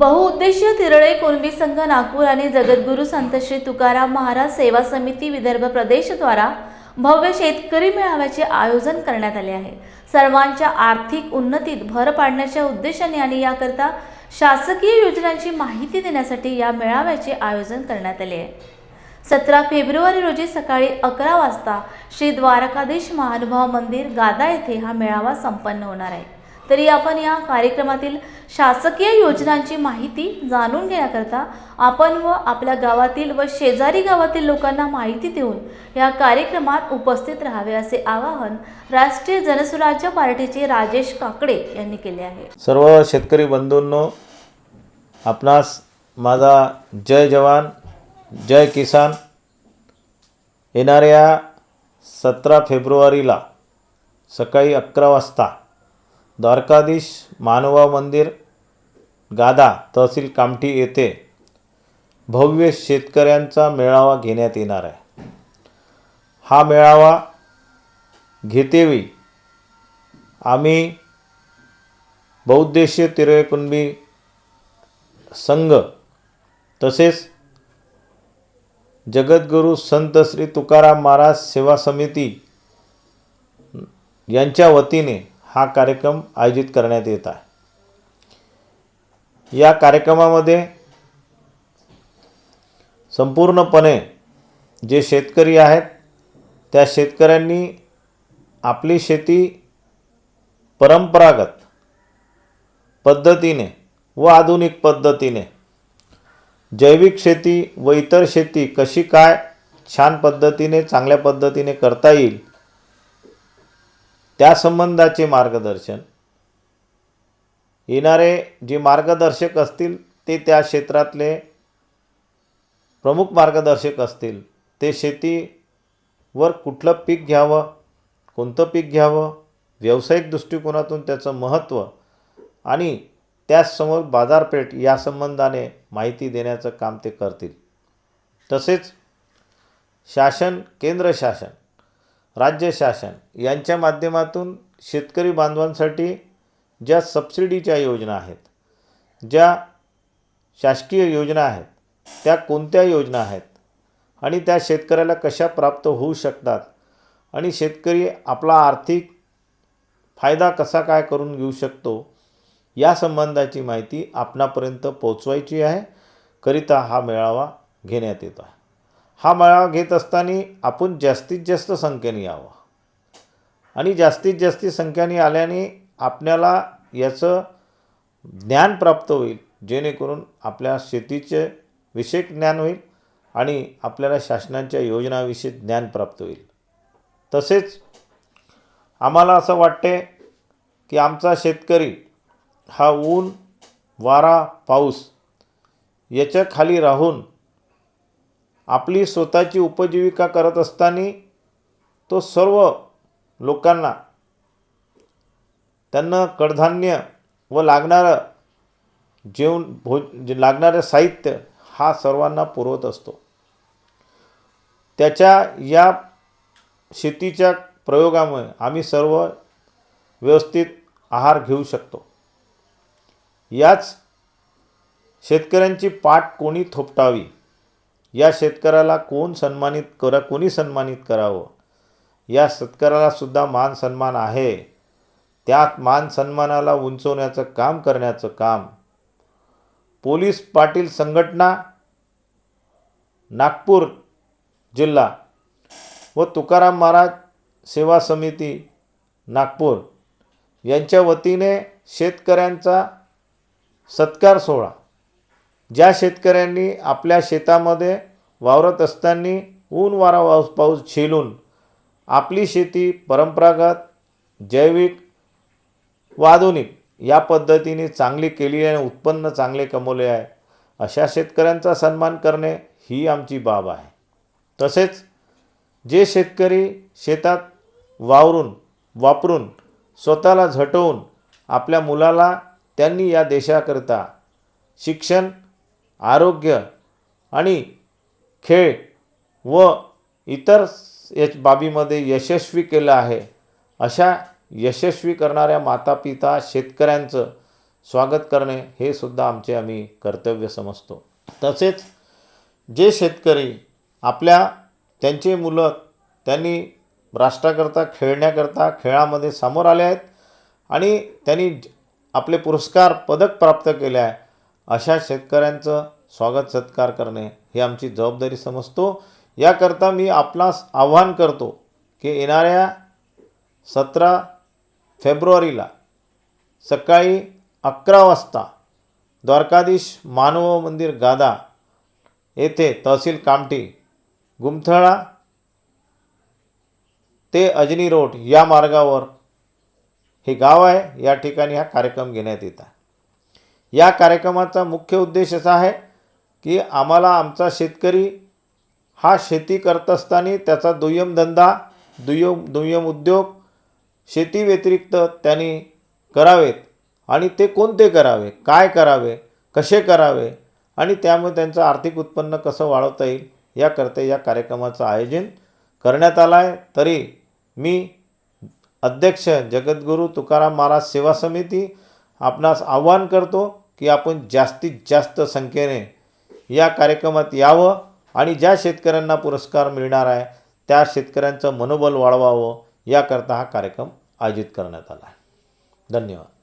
बहुउद्देशीय तिरळे कुणबी संघ नागपूर आणि जगद्गुरू संत श्री तुकाराम महाराज सेवा समिती विदर्भ प्रदेशद्वारा भव्य शेतकरी मेळाव्याचे आयोजन करण्यात आले आहे. सर्वांच्या आर्थिक उन्नतीत भर पाडण्याच्या उद्देशाने आणि याकरता शासकीय योजनांची माहिती देण्यासाठी या मेळाव्याचे आयोजन करण्यात आले आहे. सतरा फेब्रुवारी रोजी सकाळी अकरा वाजता श्री द्वारकाधीश महानुभाव मंदिर गादा येथे हा मेळावा संपन्न होणार आहे. तरी आपण या कार्यक्रमातील शासकीय योजनांची माहिती जाणून घेण्याकरता आपण व आपल्या गावातील व शेजारी गावातील लोकांना माहिती देऊन या कार्यक्रमात उपस्थित राहावे असे आवाहन राष्ट्रीय जनसुराज्य पार्टीचे राजेश काकडे यांनी केले आहे. सर्व शेतकरी बंधूंनो आपणास माझा जय जवान जय किसान. येणाऱ्या सतरा फेब्रुवारीला सकाळी अकरा वाजता द्वारकाधीश मानवा मंदिर गादा तहसील कामठी येथे भव्य शेतकऱ्यांचा मेळावा घेण्यात येणार आहे. हा मेळावा घेतेवी आम्ही बहुउद्देशीय तिरवेकुणबी संघ तसेच जगद्गुरू संत श्री तुकाराम महाराज सेवा समिती यांच्या वतीने हा कार्यक्रम आयोजित करण्यात येत आहे. या कार्यक्रमामध्ये संपूर्णपणे जे शेतकरी आहेत त्या शेतकऱ्यांनी आपली शेती परंपरागत पद्धतीने व आधुनिक पद्धतीने जैविक शेती व इतर शेती कशी काय छान पद्धतीने चांगल्या पद्धतीने करता येईल त्या संबंधाचे मार्गदर्शन. येणारे जे मार्गदर्शक असतील ते त्या क्षेत्रातले प्रमुख मार्गदर्शक असतील ते शेतीवर कुठलं पीक घ्यावं कोणतं पीक घ्यावं व्यावसायिक दृष्टिकोनातून त्याचं महत्त्व आणि त्याचसमोर बाजारपेठ या संबंधाने माहिती देण्याचं काम ते करतील. तसेच शासन केंद्र शासन राज्य शासन यांच्या माध्यमातून शेतकरी बांधवांसाठी ज्या सबसिडीच्या योजना आहेत ज्या शासकीय योजना आहेत त्या कोणत्या योजना आहेत आणि त्या शेतकऱ्याला कशा प्राप्त होऊ शकतात आणि शेतकरी आपला आर्थिक फायदा कसा काय करून घेऊ शकतो या संबंधाची माहिती आपणापर्यंत पोचवायची आहे. करिता हा मेळावा घेण्यात येतो आहे. हा मेळावा घेत असताना आपण जास्तीत जास्त संख्येने यावं. आणि जास्तीत जास्त संख्येने आल्याने आपल्याला याचं ज्ञान प्राप्त होईल जेणेकरून आपल्या शेतीचे विषयक ज्ञान होईल आणि आपल्याला शासनाच्या योजनाविषयी ज्ञान प्राप्त होईल. तसेच आम्हाला असं वाटते की आमचा शेतकरी हा ऊन वारा पाऊस याच्या खाली राहून आपली स्वतःची उपजीविका करत असताना तो सर्व लोकांना त्यांना कडधान्य व लागणारं जेवण भोज जे लागणारं साहित्य हा सर्वांना पुरवत असतो. त्याच्या या शेतीच्या प्रयोगामुळे आम्ही सर्व व्यवस्थित आहार घेऊ शकतो. याच शेतकऱ्यांची पाठ कोणी थोपटावी? या शेतकऱ्याला कोण सन्मानित करा कोणी सन्मानित करावं? या शेतकऱ्यालासुद्धा मान सन्मान आहे. त्यात मान सन्मानाला उंचवण्याचं काम करण्याचं काम. पोलीस पाटील संघटना नागपूर जिल्हा व तुकाराम महाराज सेवा समिती नागपूर यांच्या वतीने शेतकऱ्यांचा सत्कार सोहळा. ज्या शेतकऱ्यांनी आपल्या शेतामध्ये वावरत असताना ऊन वारा पाऊस पाऊस झेलून आपली शेती परंपरागत जैविक व आधुनिक या पद्धतीने चांगली केली आहे आणि उत्पन्न चांगले कमवले आहे अशा शेतकऱ्यांचा सन्मान करणे ही आमची बाब आहे. तसेच जे शेतकरी शेतात वावरून वापरून स्वतःला झटवून आपल्या मुलाला त्यांनी या देशाकरिता शिक्षण आरोग्य आणि खेळ व इतर याच बाबीमध्ये यशस्वी केलं आहे. अशा यशस्वी करणाऱ्या मातापिता शेतकऱ्यांचं स्वागत करणे हे सुद्धा आमचे आम्ही कर्तव्य समजतो. तसेच जे शेतकरी आपल्या त्यांचे मुलं त्यांनी राष्ट्राकरता खेळण्याकरता खेळामध्ये समोर आले आहेत आणि त्यांनी ज- आपले पुरस्कार पदक प्राप्त केले आहे अशा शेतकऱ्यांचं स्वागत सत्कार करणे ही आमची जबाबदारी समजतो. याकरता मी आपणास आव्हान करतो की येणाऱ्या सतरा फेब्रुवारीला सकाळी अकरा वाजता द्वारकाधीश मानव मंदिर गादा येथे तहसील कामठी गुमथळा ते अजनी रोड या मार्गावर हे गाव आहे. या ठिकाणी हा कार्यक्रम घेण्यात येत आहे. या कार्यक्रमाचा मुख्य उद्देश असा आहे की आम्हाला आमचा शेतकरी हा शेती करत असताना त्याचा दुय्यम धंदा दुय्यम दुय्यम उद्योग शेती व्यतिरिक्त त्यांनी करावेत. आणि ते कोणते करावे? काय करावे? कसे करावे? आणि त्यामुळे त्यांचं आर्थिक उत्पन्न कसं वाढवता येईल याकरता या कार्यक्रमाचं आयोजन करण्यात आलं आहे. तरी मी अध्यक्ष जगद्गुरू तुकाराम महाराज सेवा समिती आपणास आव्हान करतो की आपण जास्तीत जास्त संख्येने या कार्यक्रमात यावं आणि ज्या शेतकऱ्यांना पुरस्कार मिळणार आहे त्या शेतकऱ्यांचं मनोबल वाढवावं याकरता हा कार्यक्रम आयोजित करण्यात आला आहे. धन्यवाद.